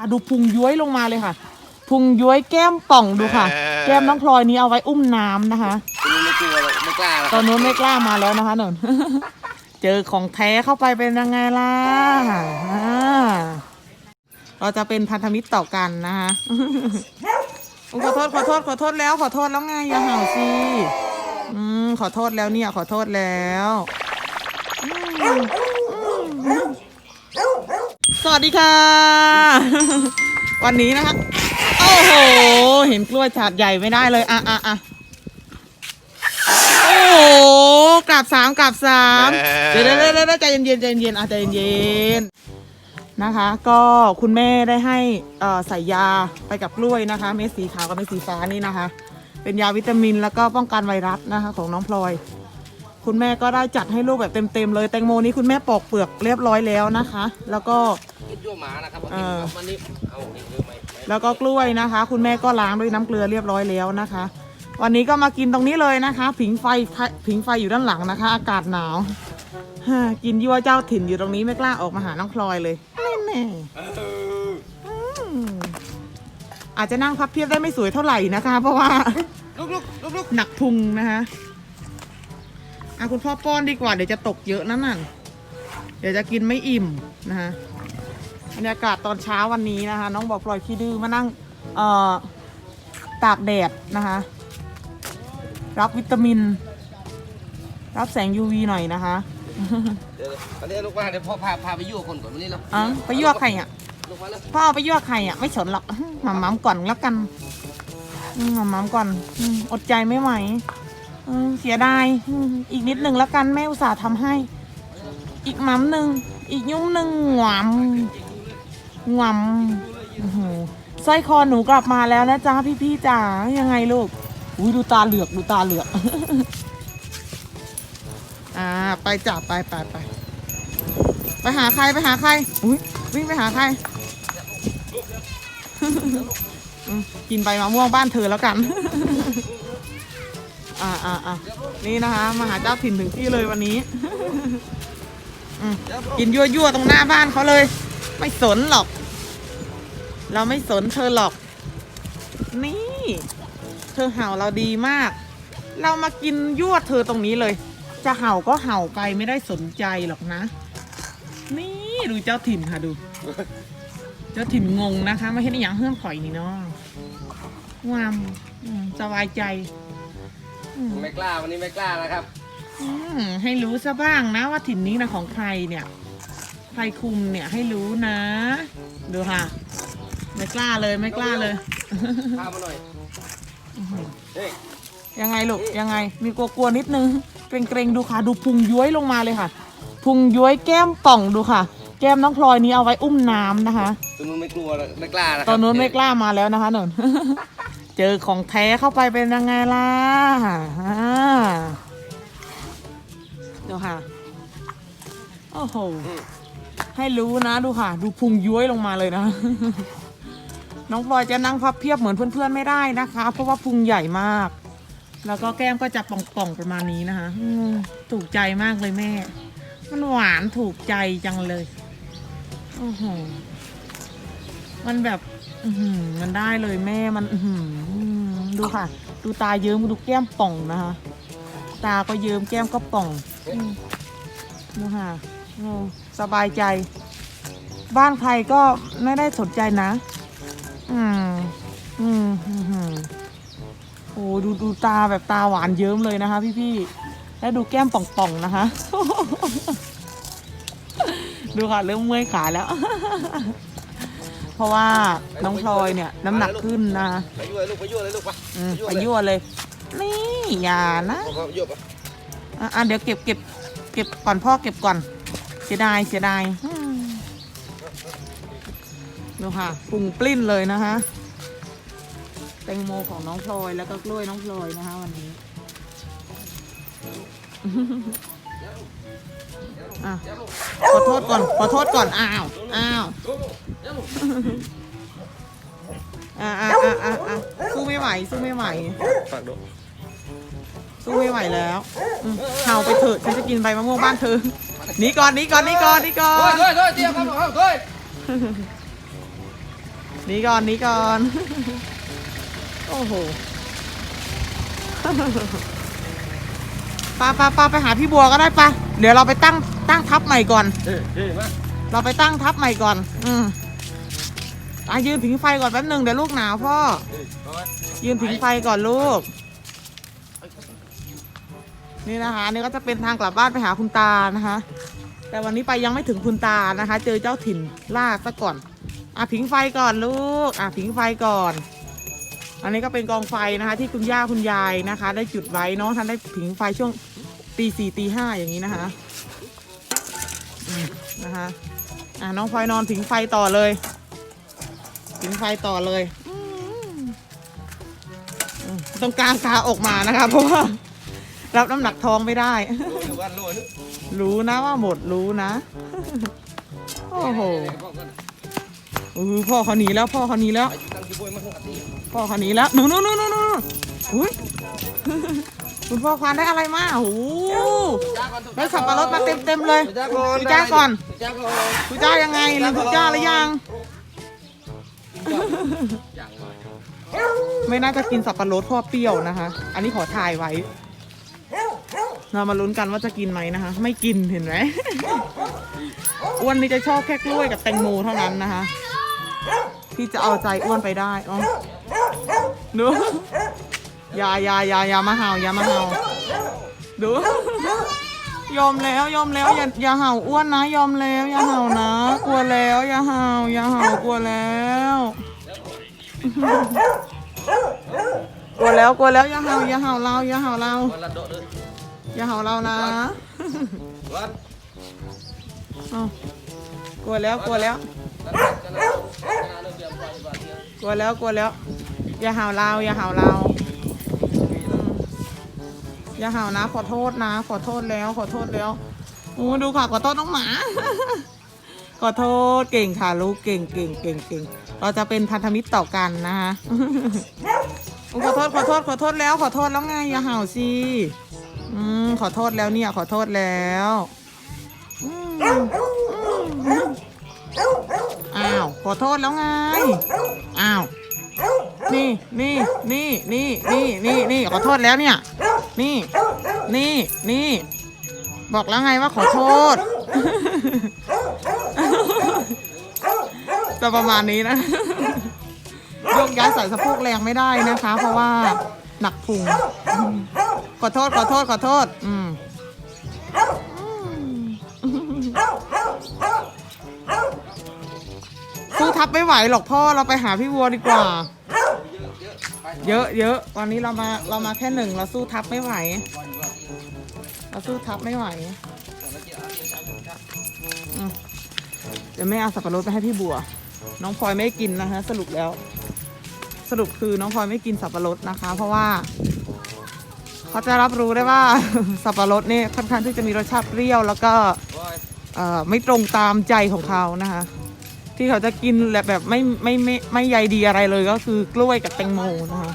อะดูพุงย้วยลงมาเลยค่ะ พุงย้วยแก้มป่องดูค่ะ แก้มน้องพลอยนี้เอาไว้อุ้มน้ำนะคะคุณไม่กลัวหรอกไม่กล้าหรอกตอนนู้นไม่กล้ามาแล้วนะคะหนนเจอของแท้เข้าไปเป็นยังไงล่ะอ่าเราจะเป็นพันธมิตรต่อกันนะคะอุ๊ยขอโทษขอโทษขอโทษแล้วขอโทษแล้วไงอย่าเห่าสิอืมขอโทษแล้วเนี่ย ขอโทษแล้วอืมอืม สวัสดีค่ะ วันนี้นะคะ โอ้โห เห็นกล้วยถาดใหญ่ไม่ได้เลยอะอะอะโอ้โหกราบสามกราบสามเดี๋ยวเดี๋ยวเดี๋ยวเดี๋ยวใจเย็นๆใจเย็นๆอะใจเย็นๆนะคะ ก็คุณแม่ได้ให้เอ่อใส่ยาไปกับกล้วยนะคะ เม็ดสีขาวกับเม็ดสีฟ้านี่นะคะ เป็นยาวิตามินแล้วก็ป้องกันไวรัสนะคะ ของน้องพลอย คุณแม่ก็ได้จัดให้ลูกแบบเต็มๆเลยแตงโมนี้คุณแม่ปอกเปลือกเรียบร้อยแล้วนะคะ แล้วก็กินยั่วหมานะครับเออวันนี้เอาอีกเยอะไหมแล้วก็กล้วยนะคะ คุณแม่ก็ล้างด้วยน้ำเกลือเรียบร้อยแล้วนะคะ วันนี้ก็มากินตรงนี้เลยนะคะ ผิงไฟผิงไฟอยู่ด้านหลังนะคะ อากาศหนาวฮ่ากินยั่วเจ้าถิ่นอยู่ตรงนี้ไม่กล้าออกมาหาน้องพลอยเลยแน่ๆอืมอาจจะนั่งพับเพียบได้ไม่สวยเท่าไหร่นะคะ เพราะว่า ลุกลุกลุกลุกหนักพุงนะคะ อะคุณพ่อป้อนดีกว่าเดี๋ยวจะตกเยอะนั่นน่ะเดี๋ยวจะกินไม่อิ่มนะคะบรรยากาศตอนเช้าวันนี้นะคะ น้องบอกปล่อยขี้ดื้อมานั่งเอ่อตากแดดนะคะ รับวิตามิน รับแสง UV หน่อยนะคะเดี๋ยวอันนี้ลูกว่าเดี๋ยวพ่อพาพาไปยั่วคนก่อนวันนี้แล้วอ๋อไปยั่วใครอะลูกมาแล้วพ่อเอาไปยั่วใครอะไม่สนหรอกหมาม้มก่อนแล้วกันอืมหมาม้มก่อนอืมอดใจไม่ไหว อืมเสียดายอืมอีกนิดหนึ่งแล้วกันแม่อุตส่าห์ทำให้ อีกหมัมหนึ่งอีกยุ่มหนึ่งหวามหวามโอ้โหสร้อยคอหนูกลับมาแล้วนะจ๊ะพี่ๆจ๋ายังไงลูกอุ้ยดูตาเหลือกดูตาเหลือก อ่าไปจ้ะไปไปไปไปหาใครไปหาใครอุ้ยวิ่งไปหาใคร อืมกินใบมะม่วงบ้านเธอแล้วกัน อ่าอ่าอ่านี่นะคะมาหาเจ้าถิ่นถึงที่เลยวันนี้ อืมกินยั่วยั่วตรงหน้าบ้านเขาเลย ไม่สนหรอก เราไม่สนเธอหรอก นี่ เธอเห่าเราดีมาก เรามากินยั่วเธอตรงนี้เลย จะเห่าก็เห่าไปไม่ได้สนใจหรอกนะ นี่ดูเจ้าถิ่นค่ะดู เจ้าถิ่นงงนะคะ ไม่ใช่อย่างเฮื่องข่อยนี่เนาะงามสบายใจ ไม่กล้าวันนี้ไม่กล้านะครับอืมให้รู้ซะบ้างนะว่าถิ่นนี้นะของใครเนี่ย ใครคุมเนี่ยให้รู้นะ ดูค่ะ ไม่กล้าเลยไม่กล้าเลย พามาหน่อยเฮ้ยยังไงลูกยังไงมีกลัวๆนิดนึงเกรงๆดูค่ะ ดูพุงย้วยลงมาเลยค่ะ พุงย้วยแก้มป่องดูค่ะ แก้มน้องพลอยนี้เอาไว้อุ้มน้ำนะคะตัวนู้นไม่กลัวหรอกไม่กล้านะคตรับอนนู้นไม่กล้ามาแล้วนะคะหนน เจอของแท้เข้าไปเป็นยังไงล่ะอ่าดูค่ะ โอ้โห ให้รู้นะดูค่ะ ดูพุงย้วยลงมาเลยนะ น้องพลอยจะนั่งพับเพียบเหมือนเพื่อนๆไม่ได้นะคะ เพราะว่าพุงใหญ่มาก แล้วก็แก้มก็จะป่องๆประมาณนี้นะคะถูกใจมากเลยแม่ มันหวานถูกใจจังเลย โอ้โห มันแบบ อือหือมันได้เลยแม่มันอือหือดูค่ะ ดูตาเยิ้มดูแก้มป่องนะคะ ตาก็เยิ้มแก้มก็ป่องอืมดูค่ะโอ้สบายใจ บ้านใครก็ไม่ได้สนใจนะ อืมอืมอืมอืมโอ้ดูดูตาแบบตาหวานเยิ้มเลยนะคะ พี่ๆแล้วดูแก้มป่องๆนะคะ ดูค่ะเริ่มเมื่อยขาแล้ว ราะว่าน้องพลอยเนี่ยน้ำหนักขึ้นนะไปยั่วลูกไปยั่วเลยลูกไปอืมไปเลยยั่วเลย นี่อย่านะพ่อพ่อยั่วปะอะอะเดี๋ยวเก็บเก็บเก็บก่อนพ่อเก็บก่อน เสียดายเสียดายอืมดูค่ะปรุงปลิ้นเลยนะคะแตงโมของน้องพลอยแล้วก็กล้วยน้องพลอยนะคะวันนี้ อะขอโทษก่อนขอโทษก่อนอ้าวอ้าว อ่าอ่าอ่าอ่าอ่าสู้ไม่ไหวสู้ไม่ไหว ฝากดูสู้ไม่ไหวแล้วอืมเห่าไปเถอะฉันจะกินใบมะม่วงบ้านเธอหนีก่อนหนีก่อนหนีก่อนหนีก่อเฮ้ยนเฮ้ยเฮ้ยเตรียมครับผมเฮ้ยหนีก่อนหนีก่อน โอ้โหปาปาปาไปหาพี่บัวก็ได้ปะเดี๋ยวเราไปตั้งตั้งทับใหม่ก่อน เฮ้ยเฮ้ยมาเราไปตั้งทับใหม่ก่อน อืม อะยืนผิงไฟก่อนแป๊บหนึ่งเดี๋ยวลูกหนาวพ่อ ยืนผิงไฟก่อนลูก นี่นะคะนี่ก็จะเป็นทางกลับบ้านไปหาคุณตานะคะ แต่วันนี้ไปยังไม่ถึงคุณตานะคะ เจอเจ้าถิ่นล่าซะก่อน อะผิงไฟก่อนลูก อะผิงไฟก่อน อันนี้ก็เป็นกองไฟนะคะ ที่คุณย่าคุณยายนะคะ ได้จุดไว้เน้องท่านได้ผิงไฟช่วงตีสี่ตีห้าอย่างนี้นะคะนะคะอะน้องพลอยนอนผิงไฟต่อเลย ผิงไฟต่อเลยอืมอืมต้องกลางขาออกมานะคะ เพราะว่า รับน้ำหนักท้องไม่ได้โลนึงวันโลนึงรู้นะว่าหมดรู้นะ โอ้โหอือพ่อเขาหนีแล้วพ่อเขาหนีแล้วไอ้ตั้งที่บวยมาทั้งอาทิตย์พ่อเขาหนีแล้วหนูหนูหนูหนูหนูอุ้ยคุณพ่อควานได้อะไรมาโอ้โหได้สับปะรดมาเต็มเต็มๆเลยจ้าก่อนคุณจ้าก่อน จ้าก่อนคุณจ้ายังไงลืมคุณจ้าหรือยังอย่าง ไม่น่าจะกินสับปะรดเพราะเปรี้ยวนะคะ อันนี้ขอถ่ายไว้ เรามาลุ้นกันว่าจะกินไหมนะคะ ไม่กินเห็นไหมอ้วนนี่จะชอบแค่กล้วยกับแตงโมเท่านั้นนะคะ ที่จะเอาใจอ้วนไปได้อ๋อดูอยายายายามาเห่ายามาเห่าดู ยอมแล้วยอมแล้วอย่าอย่าเห่าอ้วนนะยอมแล้วอย่าเห่านะ กลัวแล้วอย่าเห่าอย่าเห่ากลัวแล้วกลัวแล้วกลัวแล้วอย่าเห่าอย่าเห่าเราอย่าเห่าเราอย่าเห่าเรานะกลัวแล้วกลัวแล้วกลัวแล้วกลัวแล้ว อย่าเห่าเราอย่าเห่าเรา อย่าเห่านะ ขอโทษนะ ขอโทษแล้ว ขอโทษแล้วโอ้ดูค่ะขอโทษน้องหมา ขอโทษเก่งค่ะ ลูกเก่งเก่งเก่งเก่งเราจะเป็นพันธมิตรต่อกันนะคะขอโทษขอโทษขอโทษแล้วขอโทษแล้วไงอย่าเห่าสิอืมขอโทษแล้วเนี่ย ขอโทษแล้วอ้าวขอโทษแล้วไงอ้าวนี่นี่นี่นี่นี่นี่นี่ขอโทษแล้วเนี่ย นี่ นี่ นี่ บอกแล้วไงว่าขอโทษ จะประมาณนี้นะยกย้ายใส่สะโพกแรงไม่ได้นะคะ เพราะว่าหนักพุงอืมขอโทษ ขอโทษ ขอโทษ อืมสู้ทับไม่ไหวหรอกพ่อเราไปหาพี่วัวดีกว่า เยอะเยอะตอนนี้เรามาเรามาแค่หนึ่งเราสู้ทับไม่ไหว เราสู้ทับไม่ไหวเดี๋ยวแม่เอาสับปะรดไปให้พี่บัว น้องพลอยไม่กินนะคะ สรุปแล้ว สรุปคือน้องพลอยไม่กินสับปะรดนะคะ เพราะว่าเขาจะรับรู้ได้ว่าสับปะรดนี่ค่อนข้างที่จะมีรสชาติเปรี้ยว แล้วก็ไม่ตรงตามใจของเขานะคะ ที่เขาจะกินแบบแบบไม่ไม่ไม่ไม่ใยดีอะไรเลยก็คือกล้วยกับแตงโมนะคะ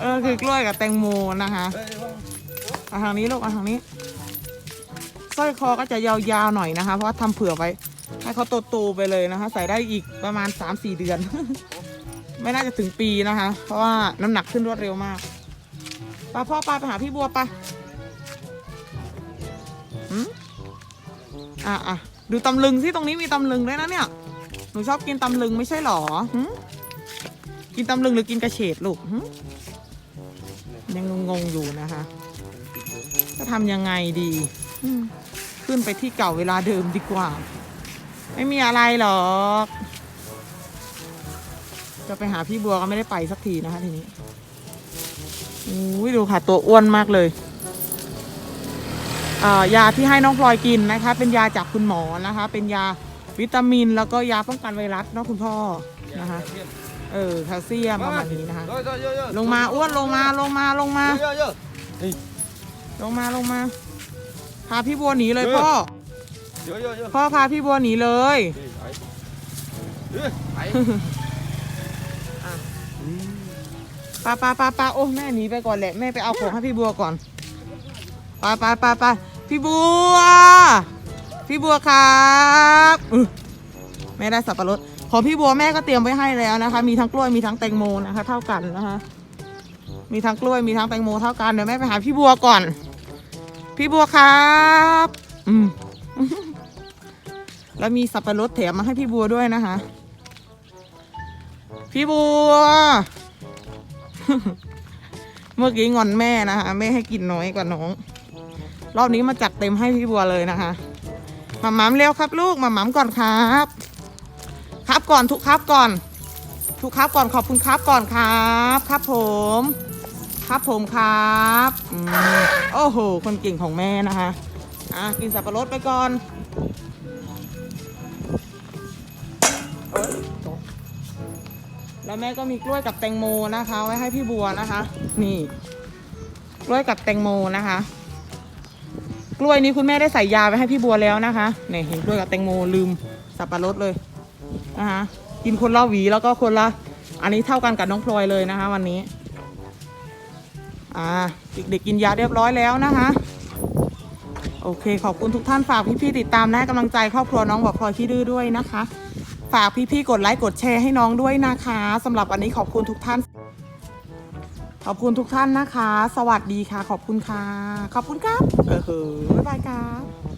เออคือกล้วยกับแตงโมนะคะมาทางนี้ลูกมาทางนี้สร้อยคอก็จะยาวๆหน่อยนะคะ เพราะว่าทำเผื่อไว้ ให้เขาโตๆไปเลยนะคะ ใส่ได้อีกประมาณ3-4เดือน ไม่น่าจะถึงปีนะคะ เพราะว่าน้ำหนักขึ้นรวดเร็วมากป้าพ่อปาไปหาพี่บัวปะหืมอะอะ ดูตำลึงสิตรงนี้มีตำลึงด้วยนะเนี่ย หนูชอบกินตำลึงไม่ใช่หรอหืมกินตำลึงหรือกินกระเฉดลูกหืมยังงงๆอยู่นะคะ จะทำยังไงดีอืมขึ้นไปที่เก่าเวลาเดิมดีกว่า ไม่มีอะไรหรอก จะไปหาพี่บัวก็ไม่ได้ไปสักทีนะคะทีนี้อุ้ยดูค่ะตัวอ้วนมากเลย ยาที่ให้น้องพลอยกินนะคะ เป็นยาจากคุณหมอนะคะ เป็นยาวิตามิน แล้วก็ยาป้องกันไวรัสเนาะคุณพ่อนะคะเออแคลเซียมประมาณนี้นะคะโยโยโยโยลงมาอ้วนลงมาลงมาลงมาโยโยลงมาลงมา พาพี่บัวหนีเลยพ่อโยโยโยพ่อพาพี่บัวหนีเลยไปปาปาปาปาโอ้แม่หนีไปก่อนแหละแม่ไปเอาของให้พี่บัวก่อน ปาปาปาปาพี่บัว พี่บัวครับอื้อแม่ได้สับปะรดของพี่บัวแม่ก็เตรียมไว้ให้แล้วนะคะ มีทั้งกล้วยมีทั้งแตงโมนะคะ เท่ากันนะคะ มีทั้งกล้วยมีทั้งแตงโมเท่ากันเดี๋ยวแม่ไปหาพี่บัวก่อน พี่บัวครับ อืมแล้วมีสับปะรดแถมมาให้พี่บัวด้วยนะคะ พี่บัว เมื่อกี้งอนแม่นะคะแม่ให้กินน้อยกว่าน้อง รอบนี้มาจัดเต็มให้พี่บัวเลยนะคะมาหมามเร็วครับลูกมาหมามก่อนครับ ครับก่อนทุกครับก่อน ทุกครับก่อนขอบคุณครับก่อนครับ ครับผม ครับผมครับอโอ้โหคนเก่งของแม่นะคะอะกินสับปะรดไปก่อนแล้วแม่ก็มีกล้วยกับแตงโมนะคะ ไว้ให้พี่บัวนะคะ นี่ กล้วยกับแตงโมนะคะ กล้วยนี้คุณแม่ได้ใส่ยาไว้ให้พี่บัวแล้วนะคะเนี่ยเห็นกล้วยกับแตงโมลืมสับปะรดเลยนะคะกินคนละหวีแล้วก็คนละ อันนี้เท่ากันกับน้องพลอยเลยนะคะ วันนี้ อ่าเด็กๆกินยาเรียบร้อยแล้วนะคะโอเค ขอบคุณทุกท่านฝากพี่ๆติดตามและกำลังใจครอบครัวน้องบอกพลอยขี้ดื้อด้วยนะคะ ฝากพี่ๆกดไลค์กดแชร์ให้น้องด้วยนะคะสำหรับวันนี้ขอบคุณทุกท่าน ขอบคุณทุกท่านนะคะ สวัสดีค่ะ ขอบคุณค่ะ ขอบคุณครับ เออเหอะบ๊ายบายครับ